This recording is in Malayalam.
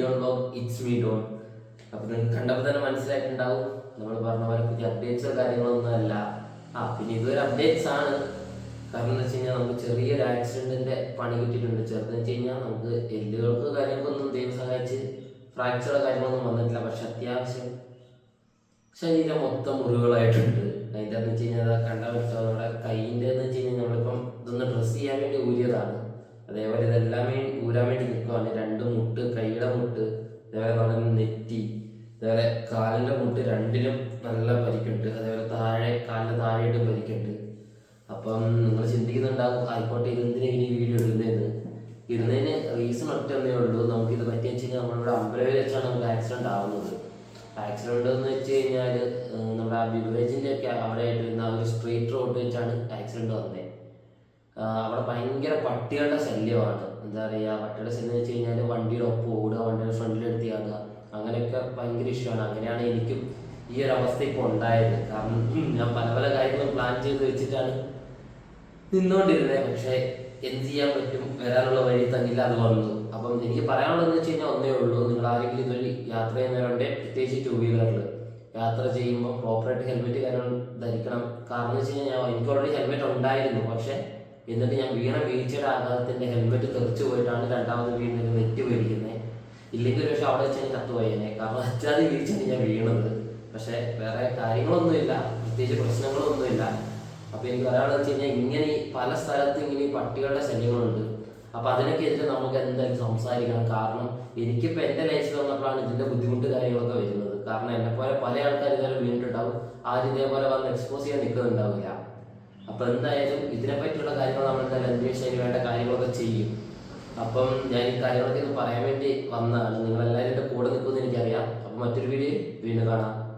ടു ഉണ്ടോ ഇറ്റ്സ് മീ ഡോൺ അപ്പൊ നിങ്ങൾക്ക് കണ്ടപ്പോൾ തന്നെ മനസ്സിലായിട്ടുണ്ടാവും. നമ്മൾ പറഞ്ഞ പോലെ പുതിയ അപ്ഡേറ്റ്സോ കാര്യങ്ങളൊന്നും അല്ല. ആ പിന്നെ ഇതൊരു അപ്ഡേറ്റ്സ് ആണ്. കാരണം എന്താ വെച്ച് കഴിഞ്ഞാൽ നമുക്ക് ചെറിയൊരു ആക്സിഡന്റിന്റെ പണി കിട്ടിയിട്ടുണ്ട്. ചെറുതെന്ന് വെച്ച് കഴിഞ്ഞാൽ നമുക്ക് എല്ലുകൾക്ക് കാര്യങ്ങൾക്കൊന്നും ദൈവം സഹായിച്ച് ഫ്രാക്ചറോ കാര്യങ്ങളൊന്നും വന്നിട്ടില്ല. പക്ഷെ അത്യാവശ്യം ശരീരം മൊത്തം മുറിവുകളായിട്ടുണ്ട്. അതിന്റെ എന്ന് വെച്ച് കഴിഞ്ഞാൽ കണ്ടാൽ പറ്റുമോ നമ്മുടെ കൈയിന്റെ എന്ന് വെച്ച് കഴിഞ്ഞാൽ നമ്മളിപ്പം ഇതൊന്ന് ഡ്രസ്സ് ചെയ്യാൻ വേണ്ടി ഊരിയതാണ്. അതേപോലെ ഇതെല്ലാം ഊരാൻ വേണ്ടി നിൽക്കുവാണ് രണ്ട് കാലിന്റെ മുട്ട് രണ്ടിലും നല്ല പരിക്കുണ്ട്. അതേപോലെ താഴെ കാലിന്റെ താഴെയായിട്ട് പരിക്കുണ്ട്. അപ്പം നിങ്ങൾ ചിന്തിക്കുന്നുണ്ടാകും ആയിക്കോട്ടെ ഇതെന്തിനാ ഈ വീഡിയോ ഇടുന്നതെന്ന്. ഇടുന്നതിന് റീസൺ ഒറ്റ ഒന്നേ ഉള്ളൂ. നമുക്ക് ഇത് പറ്റിയെന്ന് വെച്ച് കഴിഞ്ഞാൽ നമ്മളിവിടെ അമ്പലവിൽ വെച്ചാണ് നമുക്ക് ആക്സിഡന്റ് ആവുന്നത്. ആക്സിഡന്റ് എന്ന് വെച്ച് കഴിഞ്ഞാൽ നമ്മുടെ ആ വില്ലേജിന്റെ ഒക്കെ അവിടെ ആയിട്ട് വരുന്ന ഒരു സ്ട്രീറ്റ് റോഡ് വെച്ചാണ് ആക്സിഡന്റ് വന്നത് അവിടെ ഭയങ്കര പട്ടികളുടെ ശല്യമാണ്. എന്താ പറയുക പട്ടികളുടെ ശല്യം എന്ന് വെച്ച് കഴിഞ്ഞാൽ വണ്ടിയുടെ ഒപ്പം ഓടുക വണ്ടിയുടെ ഫ്രണ്ടിൽ എടുത്തിയാകുക അങ്ങനെയൊക്കെ ഭയങ്കര ഇഷ്യൂ ആണ്. അങ്ങനെയാണ് എനിക്കും ഈ ഒരു അവസ്ഥ ഇപ്പോൾ ഉണ്ടായത്. കാരണം ഞാൻ പല പല കാര്യങ്ങളും പ്ലാൻ ചെയ്ത് വെച്ചിട്ടാണ് നിന്നോണ്ടിരുന്നത് പക്ഷേ എന്ത് ചെയ്യാൻ പറ്റും? വരാനുള്ള വഴി തന്നില്ല അത് വന്നു. അപ്പം എനിക്ക് പറയാനുള്ളതെന്ന് വെച്ച് കഴിഞ്ഞാൽ ഒന്നേ ഉള്ളൂ. നിങ്ങൾ ആരെങ്കിലും ഇതുവഴി യാത്ര ചെയ്യുന്നവരുണ്ട് പ്രത്യേകിച്ച് ടൂ വീലറിൽ യാത്ര ചെയ്യുമ്പോൾ പ്രോപ്പറായിട്ട് ഹെൽമെറ്റ് കാര്യങ്ങൾ ധരിക്കണം. കാരണം എന്ന് വെച്ച് കഴിഞ്ഞാൽ ഞാൻ- എനിക്ക് ഓൾറെഡി ഹെൽമെറ്റ് ഉണ്ടായിരുന്നു. പക്ഷേ എന്നിട്ട് ഞാൻ വീണ വീഴ്ചയുടെ ആഘാതത്തിന്റെ ഹെൽമെറ്റ് തെറിച്ചു പോയിട്ടാണ് രണ്ടാമത് വീണ്ടും നെറ്റ് മേടിക്കുന്നത് ഇല്ലെങ്കിൽ പക്ഷെ അവിടെ വെച്ച് ഞാൻ കത്തുപോയേനെ കാരണം അച്ചാതി വീഴ്ചയാണ് ഞാൻ വീണത്. പക്ഷെ വേറെ കാര്യങ്ങളൊന്നുമില്ല. പ്രത്യേകിച്ച് പ്രശ്നങ്ങളൊന്നുമില്ല. അപ്പൊ എനിക്ക് പറയാനുള്ളത് വെച്ച് കഴിഞ്ഞാൽ ഇങ്ങനെ പല സ്ഥലത്തും ഇങ്ങനെ പട്ടികളുടെ ശല്യങ്ങളുണ്ട്. അപ്പൊ അതിനൊക്കെ എതിരെ നമുക്ക് എന്തായാലും സംസാരിക്കണം. കാരണം എനിക്കിപ്പോ എന്റെ ലൈഫിൽ വന്നപ്പോഴാണ് ഇതിന്റെ ബുദ്ധിമുട്ട് കാര്യങ്ങളൊക്കെ വരുന്നത്. കാരണം എന്നെ പോലെ പല ആൾക്കാർ ഇതുവരെ വീണിട്ടുണ്ടാവും. ആരും ഇതേപോലെ വന്ന് എക്സ്പോസ് ചെയ്യാൻ നിൽക്കുന്നുണ്ടാവില്ല. അപ്പൊ എന്തായാലും ഇതിനെ പറ്റിയുള്ള കാര്യങ്ങൾ നമ്മൾ എന്തായാലും അന്വേഷിച്ചതിന് വേണ്ട കാര്യങ്ങളൊക്കെ ചെയ്യും. അപ്പം ഞാൻ ഈ കാര്യങ്ങളൊക്കെ ഒന്ന് പറയാൻ വേണ്ടി വന്നതാണ്. നിങ്ങളെല്ലാവരും എന്റെ കൂടെ നിൽക്കുമെന്ന് എനിക്കറിയാം. അപ്പം മറ്റൊരു വീഡിയോ വീണ്ടും കാണാം.